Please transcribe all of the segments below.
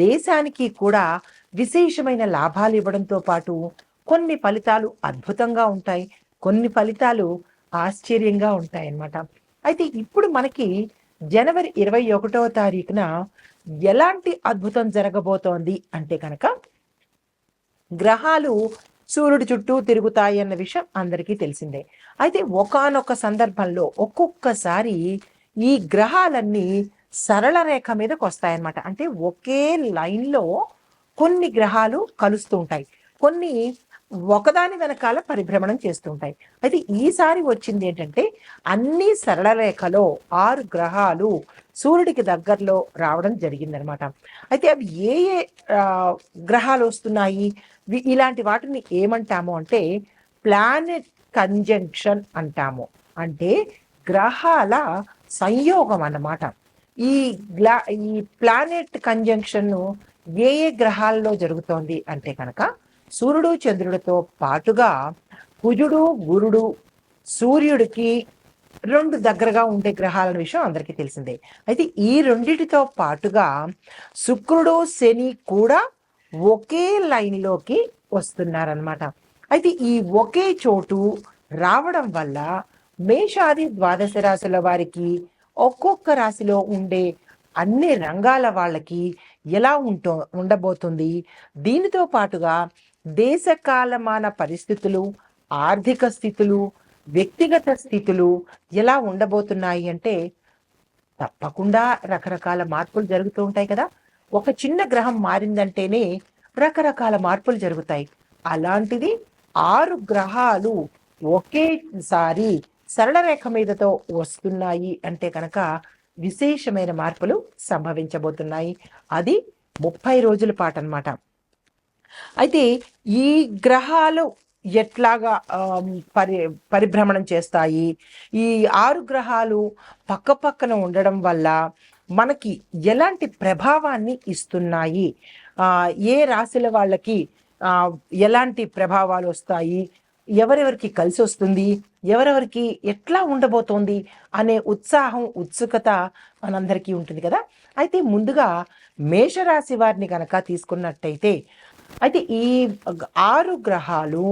దేశానికి కూడా విశేషమైన లాభాలు ఇవ్వడంతో పాటు కొన్ని ఫలితాలు అద్భుతంగా ఉంటాయి. కొన్ని ఫలితాలు ఆశ్చర్యంగా ఉంటాయి అన్నమాట అయితే ఇప్పుడు మనకి జనవరి ఇరవై ఒకటవ తారీఖున ఎలాంటి అద్భుతం జరగబోతోంది అంటే కనుక గ్రహాలు సూర్యుడి చుట్టూ తిరుగుతాయి అన్న విషయం అందరికీ తెలిసిందే. అయితే ఒకనొక సందర్భంలో ఒక్కొక్కసారి ఈ గ్రహాలన్నీ సరళ రేఖ మీదకి వస్తాయన్నమాట అంటే ఒకే లైన్లో కొన్ని గ్రహాలు కలుస్తూ ఉంటాయి. కొన్ని ఒకదాని వెనకాల పరిభ్రమణం చేస్తూ ఉంటాయి. అయితే ఈసారి వచ్చింది ఏంటంటే అన్ని సరళ రేఖలో ఆరు గ్రహాలు సూర్యుడికి దగ్గరలో రావడం జరిగిందనమాట అయితే అవి ఏ ఏ గ్రహాలు వస్తున్నాయి? ఇలాంటి వాటిని ఏమంటాము అంటే ప్లానెట్ కంజంక్షన్ అంటాము. అంటే గ్రహాల సంయోగం అన్నమాట. ఈ గ్లా ఈ ప్లానెట్ కంజంక్షన్ ఏ ఏ గ్రహాల్లో జరుగుతోంది అంటే కనుక సూర్యుడు చంద్రుడితో పాటుగా కుజుడు గురుడు సూర్యుడికి రెండు దగ్గరగా ఉండే గ్రహాల విషయం అందరికీ తెలిసిందే. అయితే ఈ రెండిటితో పాటుగా శుక్రుడు శని కూడా ఒకే లైన్లోకి వస్తున్నారనమాట అయితే ఈ ఒకే చోటు రావడం వల్ల మేషాది ద్వాదశ రాశుల వారికి ఒక్కొక్క రాశిలో ఉండే అన్ని రంగాల వాళ్ళకి ఎలా ఉంటో ఉండబోతుంది. దీనితో పాటుగా దేశకాలమాన పరిస్థితులు ఆర్థిక స్థితులు వ్యక్తిగత స్థితులు ఎలా ఉండబోతున్నాయి అంటే తప్పకుండా రకరకాల మార్పులు జరుగుతూ ఉంటాయి కదా. ఒక చిన్న గ్రహం మారిందంటేనే రకరకాల మార్పులు జరుగుతాయి. అలాంటిది ఆరు గ్రహాలు ఒకేసారి సరళ రేఖ మీదతో వస్తున్నాయి అంటే కనుక విశేషమైన మార్పులు సంభవించబోతున్నాయి. అది ముప్పై రోజుల పాటు అనమాట అయితే ఈ గ్రహాలు ఎట్లాగా పరి పరిభ్రమణం చేస్తాయి? ఈ ఆరు గ్రహాలు పక్క పక్కన ఉండడం వల్ల మనకి ఎలాంటి ప్రభావాన్ని ఇస్తున్నాయి? ఏ రాశుల వాళ్ళకి ఎలాంటి ప్రభావాలు వస్తాయి? ఎవరెవరికి కలిసి వస్తుంది ఎవరెవరికి ఎట్లా ఉండబోతోంది అనే ఉత్సాహం ఉత్సుకత మనందరికీ ఉంటుంది కదా? అయితే ముందుగా మేషరాశి వారిని కనుక తీసుకున్నట్టయితే అయితే ఈ ఆరు గ్రహాలు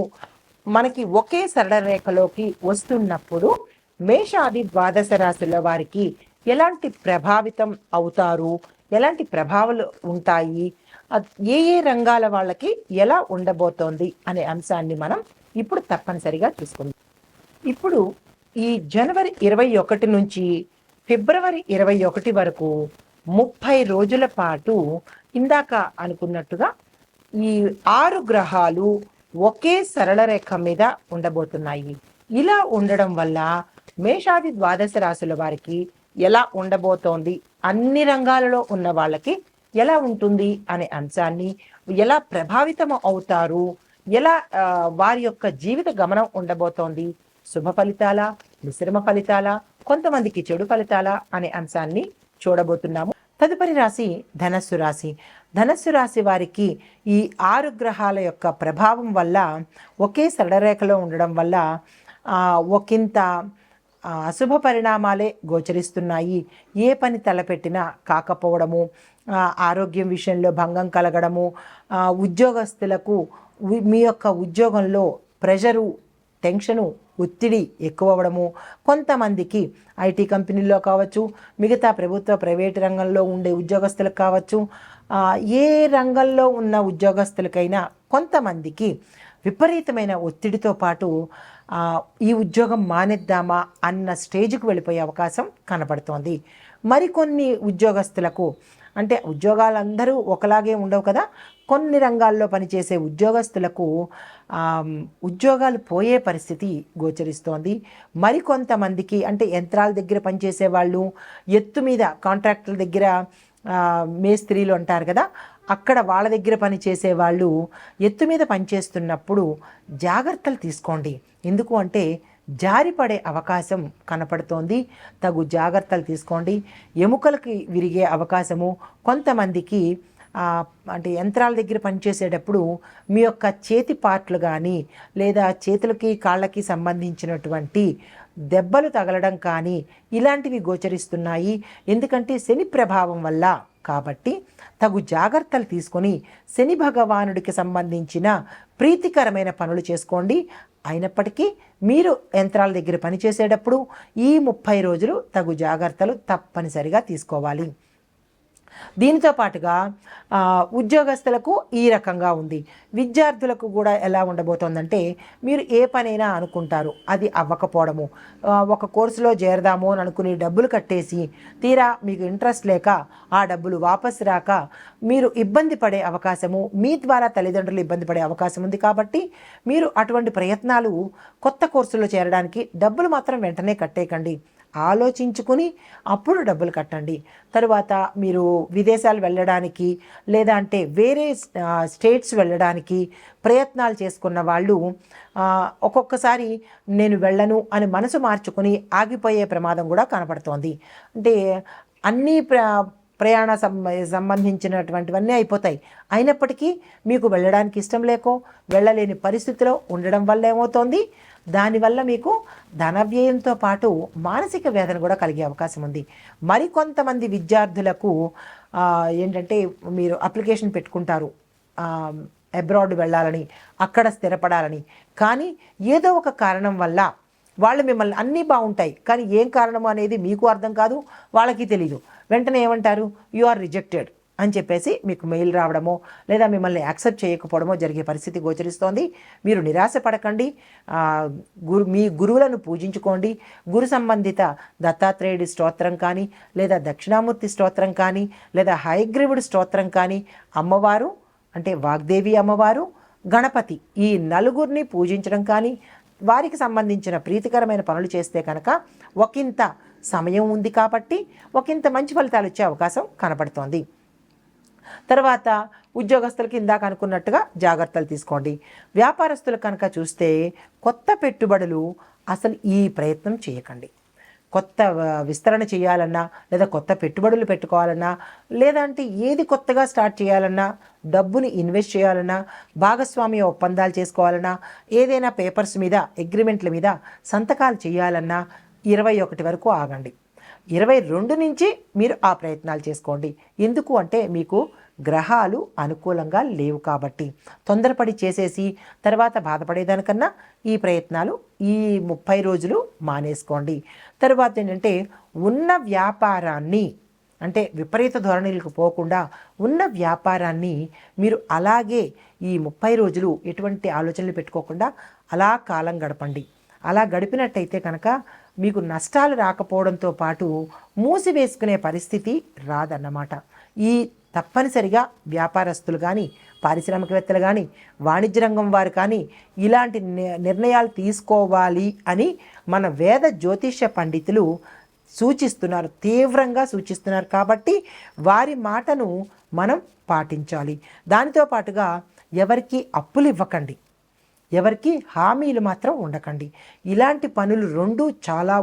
మనకి ఒకే సరళ రేఖలోకి వస్తున్నప్పుడు మేషాది ద్వాదశ రాశుల వారికి ఎలాంటి ప్రభావితం అవుతారు? ఎలాంటి ప్రభావాలు ఉంటాయి? ఏ ఏ రంగాల వాళ్ళకి ఎలా ఉండబోతోంది అనే అంశాన్ని మనం ఇప్పుడు తప్పనిసరిగా చూసుకుందాం. ఇప్పుడు ఈ జనవరి ఇరవై ఒకటి నుంచి ఫిబ్రవరి ఇరవై ఒకటి వరకు ముప్పై రోజుల పాటు ఇందాక అనుకున్నట్టుగా ఈ ఆరు గ్రహాలు ఒకే సరళ రేఖ మీద ఉండబోతున్నాయి. ఇలా ఉండడం వల్ల మేషాది ద్వాదశ రాశుల వారికి ఎలా ఉండబోతోంది? అన్ని రంగాలలో ఉన్న వాళ్ళకి ఎలా ఉంటుంది అనే అంశాన్ని ఎలా ప్రభావితం అవుతారు? ఎలా వారి యొక్క జీవిత గమనం ఉండబోతోంది? శుభ ఫలితాల? మిశ్రమ ఫలితాల? కొంతమందికి చెడు ఫలితాల? అనే అంశాన్ని చూడబోతున్నాము. తదుపరి రాశి ధనస్సు రాశి. ధనస్సు రాశి వారికి ఈ ఆరు గ్రహాల యొక్క ప్రభావం వల్ల ఒకే సరళరేఖలో ఉండడం వల్ల ఒకంత అశుభ పరిణామాలే గోచరిస్తున్నాయి. ఏ పని తలపెట్టినా కాకపోవడము ఆరోగ్యం విషయంలో భంగం కలగడము ఉద్యోగస్తులకు మీ యొక్క ఉద్యోగంలో ప్రెషరు టెన్షను ఒత్తిడి ఎక్కువ అవ్వడము కొంతమందికి ఐటీ కంపెనీల్లో కావచ్చు మిగతా ప్రభుత్వ ప్రైవేటు రంగంలో ఉండే ఉద్యోగస్తులకు కావచ్చు ఏ రంగంలో ఉన్న ఉద్యోగస్తులకైనా కొంతమందికి విపరీతమైన ఒత్తిడితో పాటు ఈ ఉద్యోగం మానేద్దామా అన్న స్టేజ్కి వెళ్ళిపోయే అవకాశం కనపడుతోంది మరికొన్ని ఉద్యోగస్తులకు. అంటే ఉద్యోగాలందరూ ఒకలాగే ఉండవు కదా? కొన్ని రంగాల్లో పనిచేసే ఉద్యోగస్తులకు ఉద్యోగాలు పోయే పరిస్థితి గోచరిస్తోంది. మరికొంతమందికి అంటే యంత్రాల దగ్గర పనిచేసే వాళ్ళు ఎత్తు మీద కాంట్రాక్టుల దగ్గర మేస్త్రీలు అంటారు కదా? అక్కడ వాళ్ళ దగ్గర పనిచేసే వాళ్ళు ఎత్తు మీద పనిచేస్తున్నప్పుడు జాగ్రత్తలు తీసుకోండి. ఎందుకు అంటే జారిపడే అవకాశం కనపడుతోంది. తగు జాగ్రత్తలు తీసుకోండి. ఎముకలకి విరిగే అవకాశము. కొంతమందికి అంటే యంత్రాల దగ్గర పనిచేసేటప్పుడు మీ యొక్క చేతి పార్ట్లు కానీ లేదా చేతులకి కాళ్ళకి సంబంధించినటువంటి దెబ్బలు తగలడం కానీ ఇలాంటివి గోచరిస్తున్నాయి. ఎందుకంటే శని ప్రభావం వల్ల కాబట్టి తగు జాగ్రత్తలు తీసుకొని శని భగవానుడికి సంబంధించిన ప్రీతికరమైన పనులు చేసుకోండి. అయినప్పటికీ మీరు యంత్రాల దగ్గర పనిచేసేటప్పుడు ఈ ముప్పై రోజులు తగు జాగ్రత్తలు తప్పనిసరిగా తీసుకోవాలి. దీనితో పాటుగా ఉద్యోగస్తులకు ఈ రకంగా ఉంది. విద్యార్థులకు కూడా ఎలా ఉండబోతోందంటే మీరు ఏ పనైనా అనుకుంటారు అది అవ్వకపోవడము. ఒక కోర్సులో చేరదాము అని అనుకుని డబ్బులు కట్టేసి తీరా మీకు ఇంట్రెస్ట్ లేక ఆ డబ్బులు వాపస్ రాక మీరు ఇబ్బంది పడే అవకాశము మీ ద్వారా తల్లిదండ్రులు ఇబ్బంది పడే అవకాశం ఉంది కాబట్టి మీరు అటువంటి ప్రయత్నాలు కొత్త కోర్సులో చేరడానికి డబ్బులు మాత్రం వెంటనే కట్టేయకండి. ఆలోచించుకుని అప్పుడు డబ్బులు కట్టండి. తరువాత మీరు విదేశాలు వెళ్ళడానికి లేదా అంటే వేరే స్టేట్స్ వెళ్ళడానికి ప్రయత్నాలు చేసుకున్న వాళ్ళు ఒక్కొక్కసారి నేను వెళ్ళను అని మనసు మార్చుకుని ఆగిపోయే ప్రమాదం కూడా కనపడుతోంది. అంటే అన్నీ ప్ర ప్రయాణ సంబంధించినటువంటివన్నీ అయిపోతాయి. అయినప్పటికీ మీకు వెళ్ళడానికి ఇష్టం లేకో వెళ్ళలేని పరిస్థితిలో ఉండడం వల్ల ఏమవుతోంది? దానివల్ల మీకు ధన వ్యయంతో పాటు మానసిక వేదన కూడా కలిగే అవకాశం ఉంది. మరికొంతమంది విద్యార్థులకు ఏంటంటే మీరు అప్లికేషన్ పెట్టుకుంటారు. అబ్రాడ్ వెళ్ళాలని అక్కడ స్థిరపడాలని. కానీ ఏదో ఒక కారణం వల్ల వాళ్ళు మిమ్మల్ని అన్నీ బాగుంటాయి. కానీ ఏం కారణం అనేది మీకు అర్థం కాదు వాళ్ళకి తెలియదు వెంటనే ఏమంటారు? యు ఆర్ రిజెక్టెడ్ అని చెప్పేసి మీకు మెయిల్ రావడమో లేదా మిమ్మల్ని యాక్సెప్ట్ చేయకపోవడమో జరిగే పరిస్థితి గోచరిస్తోంది. మీరు నిరాశ పడకండి గురు మీ గురువులను పూజించుకోండి. గురు సంబంధిత దత్తాత్రేయుడి స్తోత్రం కానీ లేదా దక్షిణామూర్తి స్తోత్రం కానీ లేదా హయగ్రీవుడి స్తోత్రం కానీ అమ్మవారు అంటే వాగ్దేవి అమ్మవారు గణపతి ఈ నలుగురిని పూజించడం కానీ వారికి సంబంధించిన ప్రీతికరమైన పనులు చేస్తే కనుక ఒకంత సమయం ఉంది కాబట్టి ఒకంత మంచి ఫలితాలు వచ్చే అవకాశం కనపడుతోంది తర్వాత ఉద్యోగస్తులకి ఇందాక అనుకున్నట్టుగా జాగ్రత్తలు తీసుకోండి. వ్యాపారస్తులు కనుక చూస్తే కొత్త పెట్టుబడులు అసలు ఈ ప్రయత్నం చేయకండి. కొత్త విస్తరణ చేయాలన్నా లేదా కొత్త పెట్టుబడులు పెట్టుకోవాలన్నా లేదంటే ఏది కొత్తగా స్టార్ట్ చేయాలన్నా డబ్బుని ఇన్వెస్ట్ చేయాలన్నా భాగస్వామ్య ఒప్పందాలు చేసుకోవాలన్నా ఏదైనా పేపర్స్ మీద అగ్రిమెంట్ల మీద సంతకాలు చేయాలన్నా ఇరవై ఒకటి వరకు ఆగండి. ఇరవై రెండు నుంచి మీరు ఆ ప్రయత్నాలు చేసుకోండి. ఎందుకు అంటే మీకు గ్రహాలు అనుకూలంగా లేవు కాబట్టి. తొందరపడి చేసేసి తర్వాత బాధపడేదానికన్నా ఈ ప్రయత్నాలు ఈ ముప్పై రోజులు మానేసుకోండి. తర్వాత ఏంటంటే ఉన్న వ్యాపారాన్ని అంటే విపరీత ధోరణులకు పోకుండా ఉన్న వ్యాపారాన్ని మీరు అలాగే ఈ ముప్పై రోజులు ఎటువంటి ఆలోచనలు పెట్టుకోకుండా అలా కాలం గడపండి. అలా గడిపినట్టయితే కనుక మీకు నష్టాలు రాకపోవడంతో పాటు మూసివేసుకునే పరిస్థితి రాదన్నమాట. ఈ తప్పనిసరిగా వ్యాపారస్తులు కానీ పారిశ్రామికవేత్తలు కానీ వాణిజ్య రంగం వారు కానీ ఇలాంటి ని- నిర్ణయాలు తీసుకోవాలి అని మన వేద జ్యోతిష్య పండితులు సూచిస్తున్నారు తీవ్రంగా సూచిస్తున్నారు కాబట్టి వారి మాటను మనం పాటించాలి. దానితో పాటుగా ఎవరికి అప్పులు ఇవ్వకండి ఎవరికి హామీలు మాత్రం ఉండకండి. ఇలాంటి పనులు రెండు చాలా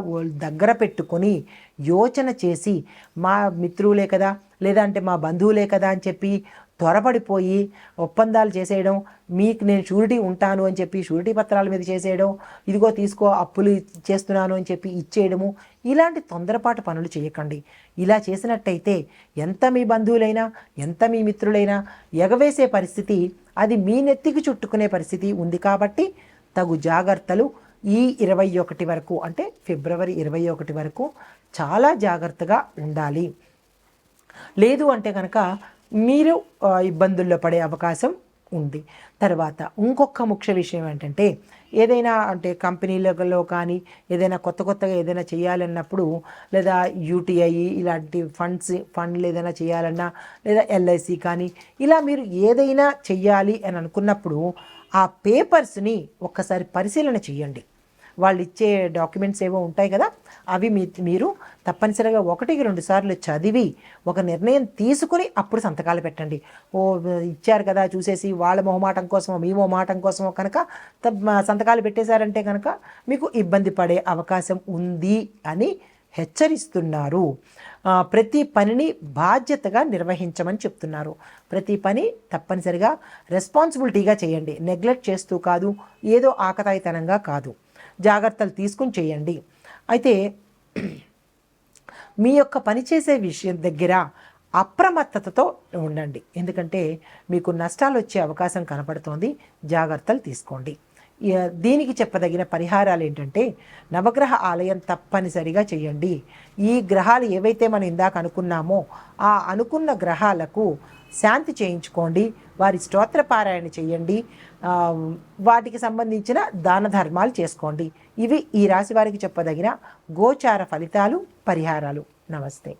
దగ్గర పెట్టుకొని యోచన చేసి మా మిత్రులే కదా లేదంటే మా బంధువులే కదా అని చెప్పి త్వరపడిపోయి ఒప్పందాలు చేసేయడం మీకు నేను షూరిటీ ఉంటాను అని చెప్పి షూరిటీ పత్రాల మీద చేసేయడం ఇదిగో తీసుకో అప్పులు చేస్తున్నాను అని చెప్పి ఇచ్చేయడము ఇలాంటి తొందరపాటు పనులు చేయకండి. ఇలా చేసినట్టయితే ఎంత మీ బంధువులైనా ఎంత మీ మిత్రులైనా ఎగవేసే పరిస్థితి అది మీ నెత్తికి చుట్టుకునే పరిస్థితి ఉంది కాబట్టి తగు జాగ్రత్తలు ఈ ఇరవై ఒకటి వరకు అంటే ఫిబ్రవరి ఇరవై ఒకటి వరకు చాలా జాగ్రత్తగా ఉండాలి. లేదు అంటే కనుక మీరు ఇబ్బందుల్లో పడే అవకాశం ఉంది. తర్వాత ఇంకొక ముఖ్య విషయం ఏంటంటే ఏదైనా అంటే కంపెనీలలో కానీ ఏదైనా కొత్త కొత్తగా ఏదైనా చేయాలన్నప్పుడు లేదా యూటీఐ ఇలాంటి ఫండ్స్ ఫండ్లు ఏదైనా చేయాలన్నా లేదా ఎల్ఐసి కానీ ఇలా మీరు ఏదైనా చెయ్యాలి అని అనుకున్నప్పుడు ఆ పేపర్స్ని ఒక్కసారి పరిశీలన చేయండి వాళ్ళు ఇచ్చే డాక్యుమెంట్స్ ఏవో ఉంటాయి కదా అవి మీ మీరు తప్పనిసరిగా ఒకటికి రెండు సార్లు చదివి ఒక నిర్ణయం తీసుకుని అప్పుడు సంతకాలు పెట్టండి. ఓ ఇచ్చారు కదా చూసేసి వాళ్ళ మొహమాటం కోసమో మీ మొహమాటం కోసమో కనుక త- సంతకాలు పెట్టేశారంటే కనుక మీకు ఇబ్బంది పడే అవకాశం ఉంది అని హెచ్చరిస్తున్నారు. ప్రతి పనిని బాధ్యతగా నిర్వహించమని చెప్తున్నారు. ప్రతి పని తప్పనిసరిగా రెస్పాన్సిబిలిటీగా చేయండి. నెగ్లెక్ట్ చేస్తూ కాదు ఏదో ఆకతాయితనంగా కాదు. జాగ్రత్తలు తీసుకుని చేయండి. అయితే మీ యొక్క పనిచేసే విషయం దగ్గర అప్రమత్తతతో ఉండండి. ఎందుకంటే మీకు నష్టాలు వచ్చే అవకాశం కనపడుతోంది. జాగ్రత్తలు తీసుకోండి. దీనికి చెప్పదగిన పరిహారాలు ఏంటంటే నవగ్రహ ఆలయం తప్పనిసరిగా చేయండి. ఈ గ్రహాలు ఏవైతే మనం ఇందాక అనుకున్నామో ఆ అనుకున్న గ్రహాలకు శాంతి చేయించుకోండి. వారి స్తోత్ర పారాయణ చేయండి. వాటికి సంబంధించిన దాన ధర్మాలు చేసుకోండి. ఇవి ఈ రాశి వారికి చెప్పదగిన గోచార ఫలితాలు పరిహారాలు. నమస్తే.